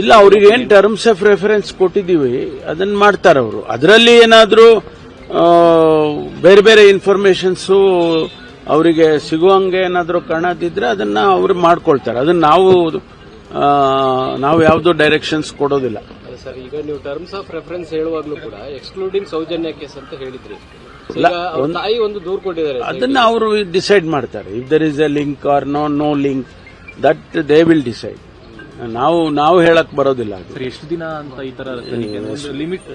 ಇಲ್ಲ ಅವ್ರಿಗೆ ಏನ್ ಟರ್ಮ್ಸ್ ಆಫ್ ರೆಫರೆನ್ಸ್ ಕೊಟ್ಟಿದ್ದೀವಿ ಅದನ್ನ ಮಾಡ್ತಾರೆ ಅವರು. ಅದರಲ್ಲಿ ಏನಾದರೂ ಬೇರೆ ಬೇರೆ ಇನ್ಫಾರ್ಮೇಶನ್ಸ್ ಅವರಿಗೆ ಸಿಗುವಂಗೆ ಏನಾದರೂ ಕಾಣದಿದ್ರೆ ಅದನ್ನ ಅವರು ಮಾಡ್ಕೊಳ್ತಾರೆ. ಅದನ್ನ ನಾವು ನಾವು ಯಾವುದು ಡೈರೆಕ್ಷನ್ಸ್ ಕೊಡೋದಿಲ್ಲ. ಸರ್ ಈಗ ನೀವು ಟರ್ಮ್ಸ್ ಆಫ್ ರೆಫರೆನ್ಸ್ ಹೇಳುವಾಗಲೂ ಕೂಡ ಎಕ್ಸ್ಕ್ಲೂಡಿಂಗ್ ಸೌಜನ್ಯ ಕೇಸ್ ಅಂತ ಹೇಳಿದ್ರಿ. ತಾಯಿ ಒಂದು ದೂರು ಕೊಟ್ಟಿದ್ದಾರೆ ಅದನ್ನ ಅವರು ಡಿಸೈಡ್ ಮಾಡ್ತಾರೆ. If there is a link or no no link that they will decide ನಾವು ನಾವು ಹೇಳಕ್ ಬರೋದಿಲ್ಲ ಅದು. ಎಷ್ಟು ದಿನ ಅಂತ ಈ ತರ ಲಿಮಿಟ್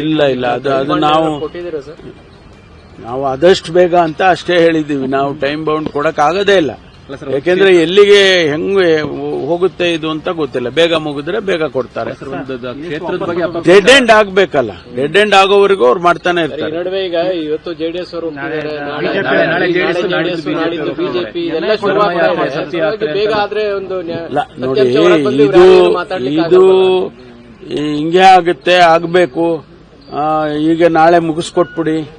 ಇಲ್ಲ ಇಲ್ಲ ಅದು ಅದು ನಾವು ನಾವು ಆದಷ್ಟು ಬೇಗ ಅಂತ ಅಷ್ಟೇ ಹೇಳಿದ್ದೀವಿ. ನಾವು ಟೈಮ್ ಬೌಂಡ್ ಕೊಡಕ್ ಆಗದೇ ಇಲ್ಲ. ಯಾಕೆಂದ್ರೆ ಎಲ್ಲಿಗೆ ಹೆಂಗೆ ಹೋಗುತ್ತೆ ಇದು ಅಂತ ಗೊತ್ತಿಲ್ಲ. ಬೇಗ ಮುಗಿದ್ರೆ ಬೇಗ ಕೊಡ್ತಾರೆ. ಕ್ಷೇತ್ರದ ಬಗ್ಗೆ ಅಪ- ಡೆಡ್ ಎಂಡ್ ಆಗ್ಬೇಕಲ್ಲ. ಡೆಡ್ ಎಂಡ್ ಆಗೋವರೆಗೂ ಅವ್ರು ಮಾಡ್ತಾನೆ ಇರ್ತಾರೆ. ನಡುವೆ ಈಗ ಇವತ್ತು ಜೆಡಿಎಸ್ ಅವರು ಬಿಜೆಪಿ. ಬೇಗ ಆದ್ರೆ ಒಂದು ನೋಡಿ ಇದು ಇದು. ಹಿಂಗೆ ಆಗುತ್ತೆ ಆಗ್ಬೇಕು. ಈಗ ನಾಳೆ ಮುಗಿಸ್ಕೊಟ್ಬಿಡಿ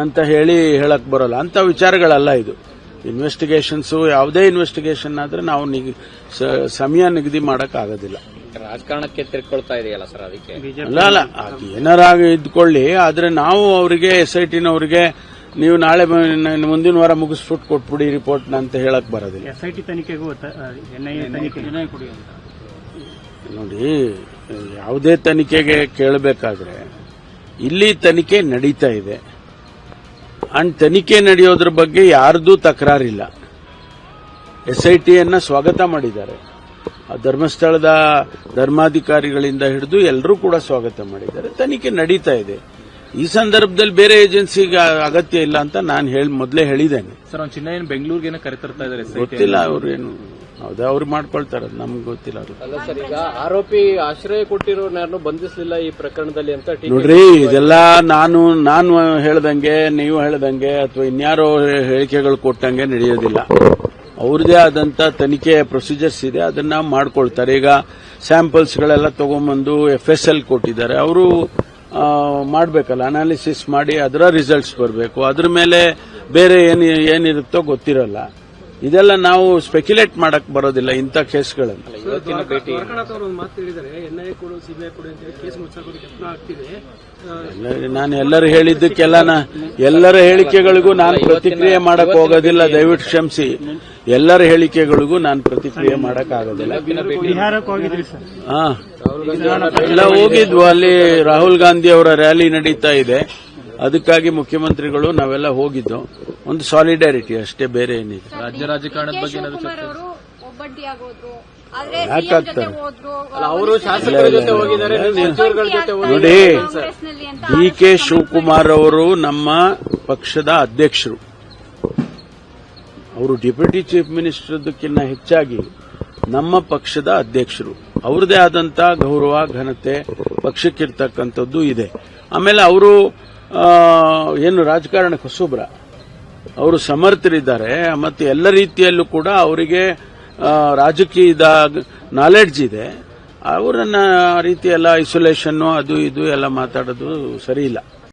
ಅಂತ ಹೇಳಿ ಹೇಳಕ್ ಬರೋಲ್ಲ. ಅಂತ ವಿಚಾರಗಳಲ್ಲ ಇದು. ಇನ್ವೆಸ್ಟಿಗೇಷನ್ಸ್ ಯಾವುದೇ ಇನ್ವೆಸ್ಟಿಗೇಷನ್ ಆದರೆ ನಾವು ನಿಗ್- ಸ- ಸಮಯ ನಿಗದಿ ಮಾಡೋಕ್ಕಾಗೋದಿಲ್ಲ. ಆಗೋದಿಲ್ಲ ರಾಜಕಾರಣಕ್ಕೆ ತಿರ್ಕೊಳ್ತಾ ಇದೆಯಲ್ಲ ಸರ್ ಅದಕ್ಕೆ? ಅಲ್ಲ ಅಲ್ಲ ಅದು ಏನಾರಾಗ ಇದ್ಕೊಳ್ಳಿ ಆದರೆ ನಾವು ಅವರಿಗೆ ಎಸ್ ಐ ಟಿನವರಿಗೆ ನೀವು ನಾಳೆ ನ- ಮುಂದಿನ ವಾರ ಮುಗಿಸ್ಬಿಟ್ಟು ಕೊಟ್ಬಿಡಿ ರಿಪೋರ್ಟ್ ಅಂತ ಹೇಳಕ್ ಬರೋದಿಲ್ಲ. ಎಸ್ ಐ ಟಿ ತನಿಖೆ. ನೋಡಿ ಯಾವುದೇ ತನಿಖೆಗೆ ಕೇಳಬೇಕಾದ್ರೆ ಇಲ್ಲಿ ತನಿಖೆ ನಡೀತಾ ಇದೆ. ಅಂಡ್ ತನಿಖೆ ನಡೆಯೋದ್ರ ಬಗ್ಗೆ ಯಾರ್ದೂ ತಕರಾರಿಲ್ಲ. ಎಸ್ ಐ ಟಿಯನ್ನ ಸ್ವಾಗತ ಮಾಡಿದ್ದಾರೆ. ಆ ಧರ್ಮಸ್ಥಳದ ಧರ್ಮಾಧಿಕಾರಿಗಳಿಂದ ಹಿಡಿದು ಎಲ್ಲರೂ ಕೂಡ ಸ್ವಾಗತ ಮಾಡಿದ್ದಾರೆ. ತನಿಖೆ ನಡೀತಾ ಇದೆ. ಈ ಸಂದರ್ಭದಲ್ಲಿ ಬೇರೆ ಏಜೆನ್ಸಿಗೆ ಅಗತ್ಯ ಇಲ್ಲ ಅಂತ ನಾನು ಹೇಳಿ ಮೊದಲೇ ಹೇಳಿದ್ದೇನೆ. ಸರ್ ಅವ್ನು ಚಿನ್ನ ಏನು ಬೆಂಗಳೂರಿಗೆ ಕರೆತರ್ತಾ ಇದ್ದಾರೆ ಗೊತ್ತಿಲ್ಲ ಅವ್ರೇನು ಹೌದಾ ಅವ್ರು ಮಾಡ್ಕೊಳ್ತಾರೆ ನಮ್ಗೆ ಗೊತ್ತಿಲ್ಲ ಅವರು. ಅಲ್ಲ ಸರ್ ಈಗ ಆರೋಪಿ ಆಶ್ರಯ ಕೊಟ್ಟಿರೋರ್ನ ಯಾರನ್ನೂ ಬಂಧಿಸಲಿಲ್ಲ ಈ ಪ್ರಕರಣದಲ್ಲಿ ಅಂತ ನೋಡ್ರಿ ಇದೆಲ್ಲ ನಾನು ನಾನು ಹೇಳ್ದಂಗೆ ನೀವು ಹೇಳ್ದಂಗೆ ಅಥವಾ ಇನ್ಯಾರೋ ಹೇಳಿಕೆಗಳು ಕೊಟ್ಟಂಗೆ ನಡೆಯೋದಿಲ್ಲ. ಅವ್ರದೇ ಆದಂತ ತನಿಖೆ ಪ್ರೊಸೀಜರ್ಸ್ ಇದೆ ಅದನ್ನ ಮಾಡ್ಕೊಳ್ತಾರೆ. ಈಗ ಸ್ಯಾಂಪಲ್ಸ್ಗಳೆಲ್ಲ ತಗೊಂಬಂದು ಎಫ್ ಎಸ್ ಎಲ್ ಕೊಟ್ಟಿದ್ದಾರೆ. ಅವರು ಮಾಡಬೇಕಲ್ಲ ಅನಾಲಿಸಿಸ್ ಮಾಡಿ ಅದರ ರಿಸಲ್ಟ್ಸ್ ಬರಬೇಕು. ಅದ್ರ ಮೇಲೆ ಬೇರೆ ಏನು ಏನಿರುತ್ತೋ ಗೊತ್ತಿರಲ್ಲ. ಇದೆಲ್ಲ ನಾವು ಸ್ಪೆಕ್ಯುಲೇಟ್ ಮಾಡಕ್ ಬರೋದಿಲ್ಲ ಇಂಥ ಕೇಸ್ಗಳಲ್ಲಿ ಇವತ್ತಿನ ಭೇಟಿ. ಎಲ್ಲ- ನಾನು ಎಲ್ಲರೂ ಹೇಳಿದ್ದಕ್ಕೆಲ್ಲ ನಾ- ಎಲ್ಲರ ಹೇಳಿಕೆಗಳಿಗೂ ನಾನು ಪ್ರತಿಕ್ರಿಯೆ ಮಾಡಕ್ ಹೋಗೋದಿಲ್ಲ ದಯವಿಟ್ಟು ಕ್ಷಮಿಸಿ. ಎಲ್ಲರ ಹೇಳಿಕೆಗಳಿಗೂ ನಾನು ಪ್ರತಿಕ್ರಿಯೆ ಮಾಡಕ್ ಆಗೋದಿಲ್ಲ. ಬಿಹಾರಕ್ಕೆ ಹೋಗಿದ್ರಿ ಸರ್. ಹಾ. ಎಲ್ಲ ಹೋಗಿದ್ವು. ಅಲ್ಲಿ ರಾಹುಲ್ ಗಾಂಧಿ ಅವರ ರ್ಯಾಲಿ ನಡೀತಾ ಇದೆ. ಅದಕ್ಕಾಗಿ ಮುಖ್ಯಮಂತ್ರಿಗಳು ನಾವೆಲ್ಲ ಹೋಗಿದ್ದು. ಒಂದು ಸಾಲಿಡಾರಿಟಿ ಅಷ್ಟೇ ಬೇರೆ ಏನಿದೆ ರಾಜ್ಯ ರಾಜಕಾರಣದ ಬಗ್ಗೆ ಏನಾದ್ರು ಶಿವಕುಮಾರ್ ಅವರು ಒಬ್ಬಟ್ಟಿಯಾಗೋದ್ರು ಆದ್ರೆ ಯಾಕ್ ಜೊತೆ ಆಗ್ತಾರೆ? ಹೋದ್ರು ಅವರು ಶಾಸಕರ ಜೊತೆ ಹೋಗಿದ್ದಾರೆ ಸಚಿವರುಗಳ ಜೊತೆ ನೋಡಿ ಕಾಂಗ್ರೆಸ್ನಲ್ಲಿ ಅಂತ ಡಿ ಕೆ ಶಿವಕುಮಾರ್ ಅವರು ನಮ್ಮ ಪಕ್ಷದ ಅಧ್ಯಕ್ಷರು. ಅವರು ಡೆಪ್ಯೂಟಿ ಚೀಫ್ ಮಿನಿಸ್ಟರ್ದಕ್ಕಿಂತ ಹೆಚ್ಚಾಗಿ ನಮ್ಮ ಪಕ್ಷದ ಅಧ್ಯಕ್ಷರು. ಅವರದೇ ಆದಂತ ಗೌರವ ಘನತೆ ಪಕ್ಷಕ್ಕಿರ್ತಕ್ಕಂಥದ್ದು ಇದೆ. ಆಮೇಲೆ ಅವರು ಏನು ರಾಜಕಾರಣಕ್ಕೆ ಹೊಸಬ್ರ. ಅವರು ಸಮರ್ಥರಿದ್ದಾರೆ, ಮತ್ತು ಎಲ್ಲ ರೀತಿಯಲ್ಲೂ ಕೂಡ ಅವರಿಗೆ ರಾಜಕೀಯದ ನಾಲೆಡ್ಜ್ ಇದೆ. ಅವರನ್ನ ಆ ಐಸೋಲೇಷನ್ ಅದು ಇದು ಎಲ್ಲ ಮಾತಾಡೋದು ಸರಿ ಇಲ್ಲ.